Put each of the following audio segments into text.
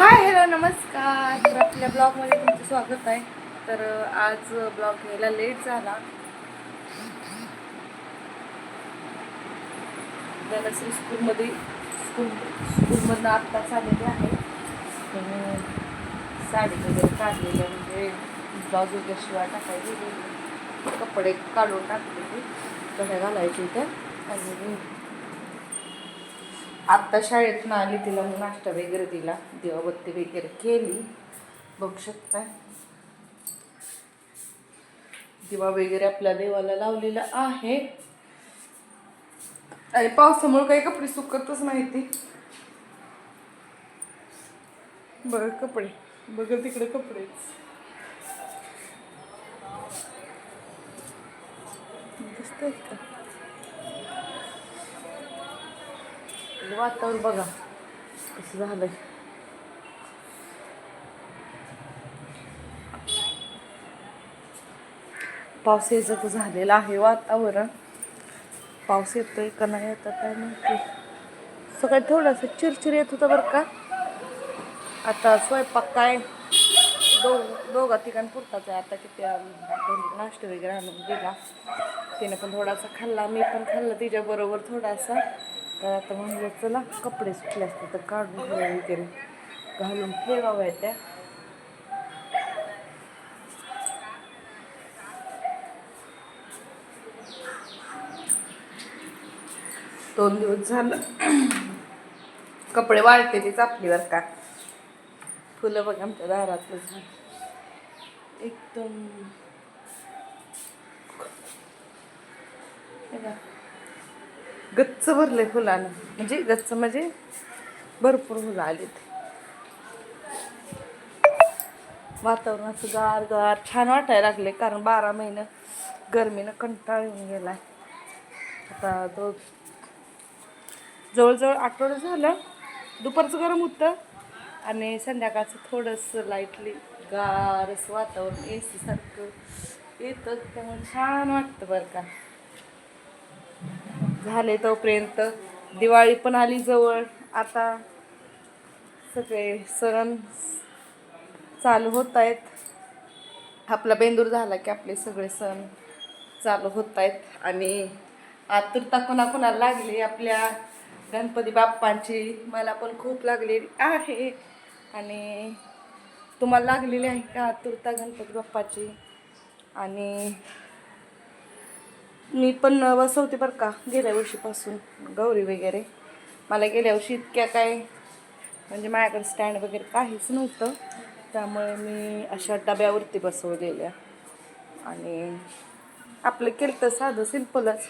Hi hello नमस्कार. तर आपल्या ब्लॉगमध्ये तुमचं स्वागत आहे. तर आज ब्लॉग घ्यायला लेट झाला. धनश्री स्कूलमध्ये स्कूल स्कूलमधनं आत्ताच आलेले आहे. तर साडी वगैरे काढलेल्या म्हणजे ब्लाऊज वगैरे शिवाय टाकायची कपडे काढून टाकलेले. कड्या घालायचे इथे. आणि आत्ता शाळेतून आली तिला मग नाश्ता वगैरे दिला. दिवाबत्ती वगैरे केली. बघू शकता दिवा वगैरे आपल्या देवाला लावलेला आहे. आणि पावसामुळे काही कपडे सुकतच नाही ती बघ कपडे. बघ तिकडे कपडे. दिसत का? वातावरण बघा. कसं झालंय. पाऊस यायचं तर झालेलं आहे वातावरण. पाऊस येतोय का नाही येतं काय माहिती. सकाळी थोडासा चिरचिर येत होता बरं का. आता स्वयंपाक काय? दो दोघा ठिकाण पुरताच आहे. आता किती नाश्ता वगैरे आणून दिला. तिने पण थोडासा खाल्ला मी पण खाल्ला. तिच्याबरोबर थोडासा. तर आता म्हणलं चला कपडे सुटले असते तर काढून वगैरे घालून ठेवाव्या त्या. दोन दिवस झालं. कपडे वाळते ते चापलीवर का. फुलं बघ आमच्या दारातलं झाड. एकदम. हे गच्च भरले फुलानं. म्हणजे गच्च म्हणजे भरपूर फुलं आलीत. वातावरणाचं गार गार छान वाटायला लागले कारण बारा महिने गरमीनं कंटाळ येऊन गेलाय. आता तो जवळजवळ आठवडं झालं दुपारचं गरम होतं आणि संध्याकाळचं थोडंसं लाईटली गार असं वातावरण ए सी सारखं येतं त्यामुळे छान वाटतं बरं का. झाले तोपर्यंत. दिवाळी पण आली जवळ. आता सगळे सण चालू होत आहेत. आपला बेंदूर झाला की आपले सगळे सण चालू होत आहेत. आणि आतुरता कोणाकोणाला लागली? आपल्या गणपती बाप्पांची मला पण खूप लागलेली आहे. आणि तुम्हाला लागलेली आहे का आतुरता गणपती बाप्पाची? आणि मी पण बसवते बरं का गेल्या वर्षीपासून गौरी वगैरे. मला गेल्या वर्षी इतक्या काय म्हणजे माझ्याकडे स्टँड वगैरे काहीच नव्हतं. त्यामुळे मी अशा डब्यावरती बसवलेल्या. आणि आपलं केलं तर साधं सिम्पलच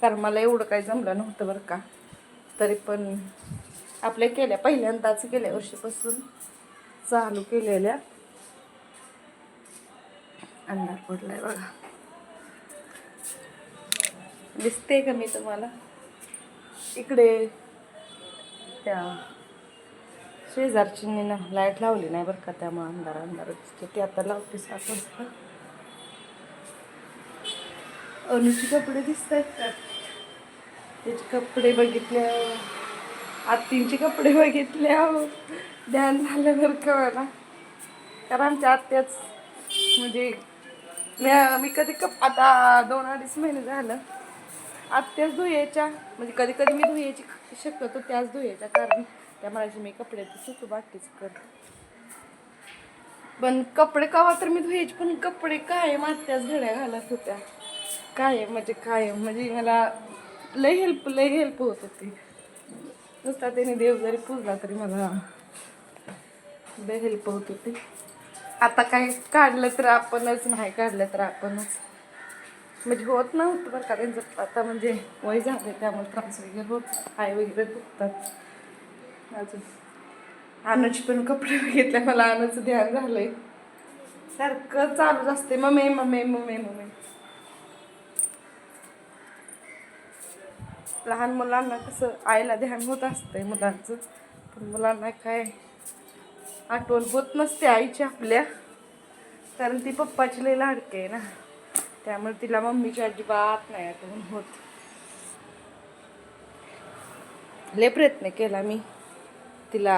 कारण मला एवढं काही जमलं नव्हतं बरं का. तरी पण आपल्या केल्या पहिल्यांदाच गेल्या वर्षीपासून चालू केलेल्या. अंधार पडलाय बघा. दिसते का मी तुम्हाला? इकडे. त्या शेजारची लाइट लावली नाही बरं का त्यामुळे अंधार अंधार दिसते ती आता लावते सात वाजता. अनुची कपडे दिसत आहेत का? त्याचे कपडे बघितल्या आत्तींचे कपडे बघितल्या ध्यान झालं बरं का मला. कारण आमच्या आत्याच म्हणजे मी मी कधी कप आता दोन अडीच महिने झालं. आत्याच धुयाच्या म्हणजे कधी कधी मी धुयाची शक्यतो त्याच धुयाच्या कारण त्या म्हणायची मी कपड्याची सुचू वाटतेच कर. पण कपडे कवा तर मी धुयाची पण कपडे कायम आत्याच घड्या घालत होत्या. कायम म्हणजे कायम म्हणजे मला लय हेल्प लय हेल्प होत होती. नुसता त्याने देव जरी पूजला तरी मला लय हेल्प होत होती. आता काय काढलं तर आपणच नाही काढलं तर आपणच. म्हणजे होत नव्हतं बरं का त्यांचं. आता म्हणजे वय झालं त्यामुळे त्रास वगैरे होत पाय वगैरे दुखतात. अजून. अनुची पण कपडे बघितले मला अनुचं ध्यान झालंय. सारखं चालूच असते मम्मी मम्मी मम्मी मम्मी. लहान मुलांना कसं आईला ध्यान होत असतंय मुलांचं. पण मुलांना काय आठवण होत नसते आईची आपल्या. कारण ती पप्पाची लई लाडके आहे ना. त्यामुळे तिला मम्मीची अजिबात नाही आठवण होत. लय प्रयत्न केला मी. तिला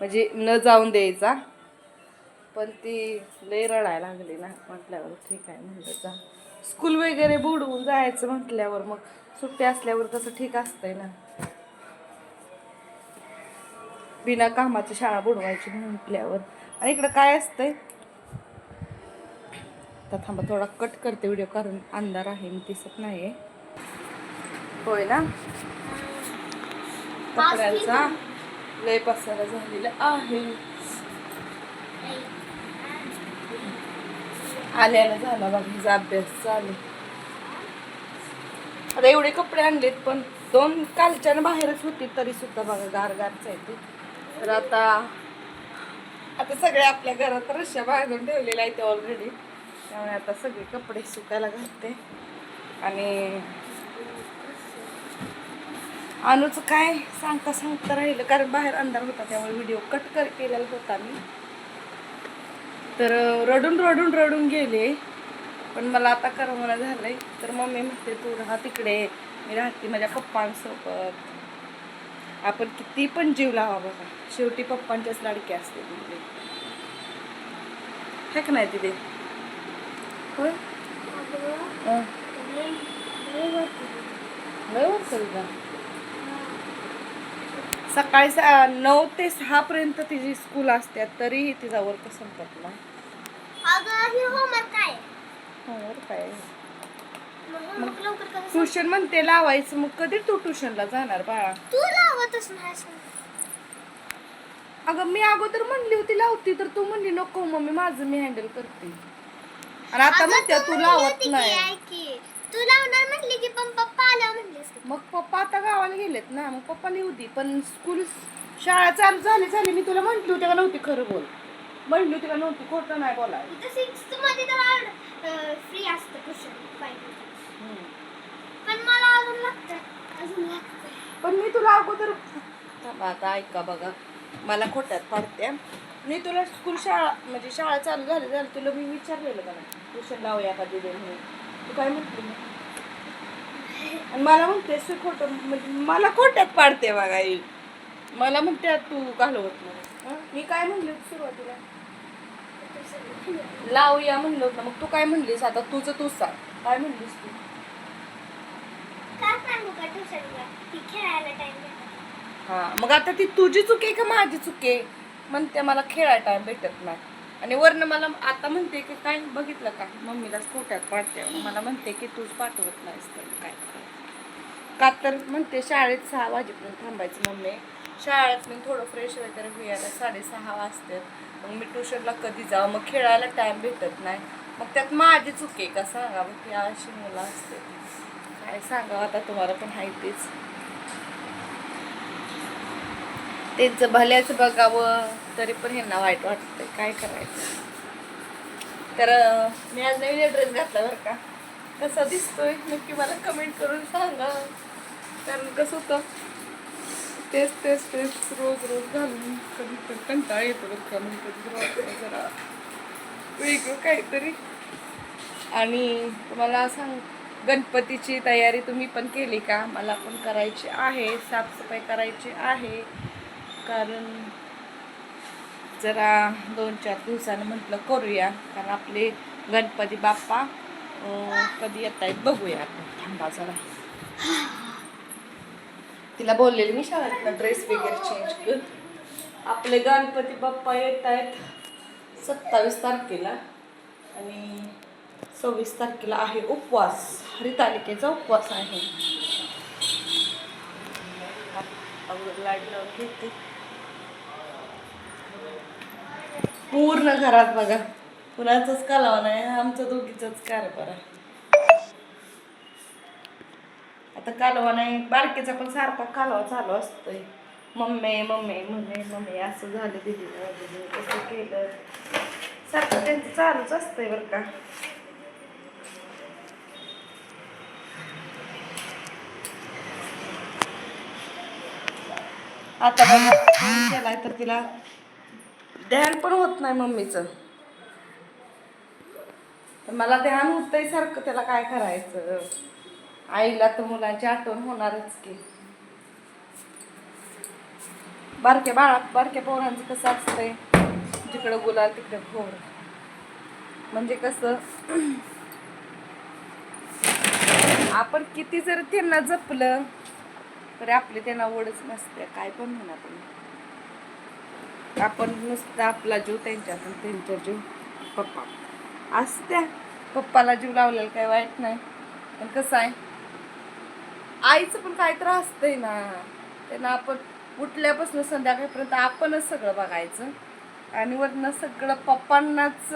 म्हणजे न जाऊन द्यायचा. पण ती लय रडायला लागली ना. म्हटल्यावर ठीक आहे म्हणलं जा. स्कूल वगैरे बुडवून जायचं म्हटल्यावर मग सुट्टी असल्यावर तसं ठीक असतंय ना. बिना कामाची शाळा बुडवायची म्हटल्यावर. आणि इकडं काय असतंय? तर थांबा थोडा कट करते व्हिडिओ कारण अंधार आहे मी दिसत नाहीये. होय ना? कपड्यांचा लय पसारा झालेला आहे. आल्यानं झाला बघ हिचा अभ्यास चालू. आता एवढे कपडे आणलेत पण दोन कालच्यानं बाहेरच होती तरी सुद्धा बघा गार गारच आहे ते. तर आता आता सगळे आपल्या घरात रश्या बांधून ठेवलेल्या आहेत ऑलरेडी त्यामुळे आता सगळे कपडे सुकायला घालते. आणि अनुचं काय सांगता सांगता राहिलं? कारण बाहेर अंधार होता त्यामुळे व्हिडिओ कट कर केलेला होता मी. तर रडून रडून रडून गेले. पण मला आता करमना झालंय. तर मम्मी म्हणते तू राहा तिकडे. मी राहते माझ्या पप्पांसोबत. आपण किती पण जीव लावा बघा. शेवटी पप्पांच्याच लाडकी असते तिथे म्हणजे. हे का नाही तिथे होय हं. सकाळी सा- नऊ ते सहा पर्यंत तिची स्कूल असते तरीही तिचा वर्क संपत नाही हे होमवर्क काय? हो मग ट्युशन म्हणते लावायचं मग कधी तू ट्युशनला जाणार बाळा? तू लावतच नाही अगं मी अगोदर म्हणली होती लावती तर तू म्हणली नको मम्मी माझं मी हँडल करते. आणि आता म्हणते तू लावत नाही. की. तू लावणार म्हणली की पण पप्पा आल्या म्हणलीस. मग पप्पा आता गावाला गेलेत ना मग पप्पा लिहू दे पण स्कूल शाळा चालू झाली झाली. मी तुला म्हंटली होती का नव्हती खरं बोल. म्हणली होती का नव्हती खोटं नाही बोलाय इथं सिक्स्थमध्ये तर फ्री असतं ट्युशन पण मला अजून लागतं अजून लागतं पण मी तुला अगोदर आता ऐका बघा. मला खोट्यात पाडते. मी तुला स्कूल शाळा म्हणजे शाळा चालू झाली झाली तुला मी विचारलेलं का नाही? ट्युशन लावूया का दिदे म्हणून. तू काय म्हटली? मग? आणि मला म्हणते "सु खोटं म्हणजे मला खोट्यात पाडते बघा ही मला म्हणते तू घालवत नाही? मी काय म्हणली सुरुवातीला? लावूया म्हणलं होतं. मग तू काय म्हणलीस आता? तुझं तू सांग. काय म्हणलीस तू? हा. मग आता ती तुझी चुकी आहे का माझी चुकी म्हणते मला खेळायला टाइम भेटत नाही. आणि वरनं मला आता म्हणते की काय बघितलं का? मम्मीला पोट्यात पाडते. मला म्हणते की तूच पाठवत नाहीस तर काय का तर म्हणते शाळेत सहा वाजेपर्यंत थांबायचं मम्मी. शाळेत मी थोडं फ्रेश वगैरे व्हायला साडेसहा वाजते मग मी ट्युशनला कधी जावं? मग खेळायला टाईम भेटत नाही. मग त्यात माझी चुकी आहे का? सांगा मग ती अशी मुलं असते काय सांगावं? आता तुम्हाला पण आहे तेच. त्यांचं भल्याचं बघावं. तरी पण ह्यांना वाईट वाटतंय. काय करायचं? तर मी आज नवीन ड्रेस घातला बरं का. कसा दिसतोय? नक्की मला कमेंट करून सांगा. कारण कसं होतं तेच तेच तेच रोज रोज घालून कधी तर कंटाळा येतो बरं का. म्हणजे कधी जरा वेगळं काहीतरी. आणि तुम्हाला सांग गणपतीची तयारी तुम्ही पण केली का? मला पण करायची आहे साफसफाई करायची आहे. कारण जरा दोन चार दिवसानं म्हटलं करूया कारण आपले गणपती बाप्पा कधी येत आहेत बघूया आपण. थांबा जरा. तिला बोललेली मी शाळेतला ड्रेस वगैरे चेंज कर. आपले गणपती बाप्पा येत आहेत सत्तावीस तारखेला आणि सव्वीस तारखेला आहे उपवास. हरितालिकेचा उपवास आहे. अगोदर लाइट लावून घेते पूर्ण घरात बघा. कुणाचंच कालवा नाही आमचं दोघीचाच कारभार आहे आता कालवा नाही बारकेचा पण सारखा कालवा चालू असतोय. मम्मी मम्मी मम्मी मम्मी असं झालं दिदी कसं केलं. सारखं त्यांचं चालूच असतंय बरं का. आता बघा फोन केलाय तर तिला ध्यान पण होत नाही मम्मीचं. तर मला ध्यान होतंय सारखं त्याला काय करायचं. आईला तर मुलांची आठवण होणारच की. बारक्या बाळा बारक्या पोरांचं कसं असतंय? जिकडं गुलाल तिकडं घोर. म्हणजे कसं? आपण किती जर त्यांना जपलं तरी आपली त्यांना ओढच नसते. काय पण म्हणा तुम्ही. आपण नुसतं आपला जीव त्यांच्यात आणि त्यांचा जीव पप्पा. असत्या पप्पाला जीव लावलेला काय वाईट नाही. पण कसं आहे? आईचं पण काय तर असतंय ना. त्यांना आपण उठल्यापासून संध्याकाळपर्यंत आपणच सगळं बघायचं. आणि वरनं सगळं पप्पांनाच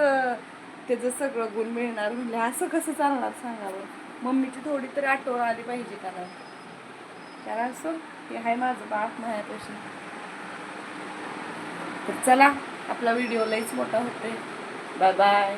त्याचं सगळं गुण मिळणार म्हणजे असं कसं चालणार सांगावं मम्मीची थोडी तरी आठवण आली पाहिजे कारण त्याला कारण असं हे आहे माझं बाळ माझ्यापेक्षा तर चला आपला व्हिडिओ लईच मोठा होते बाय बाय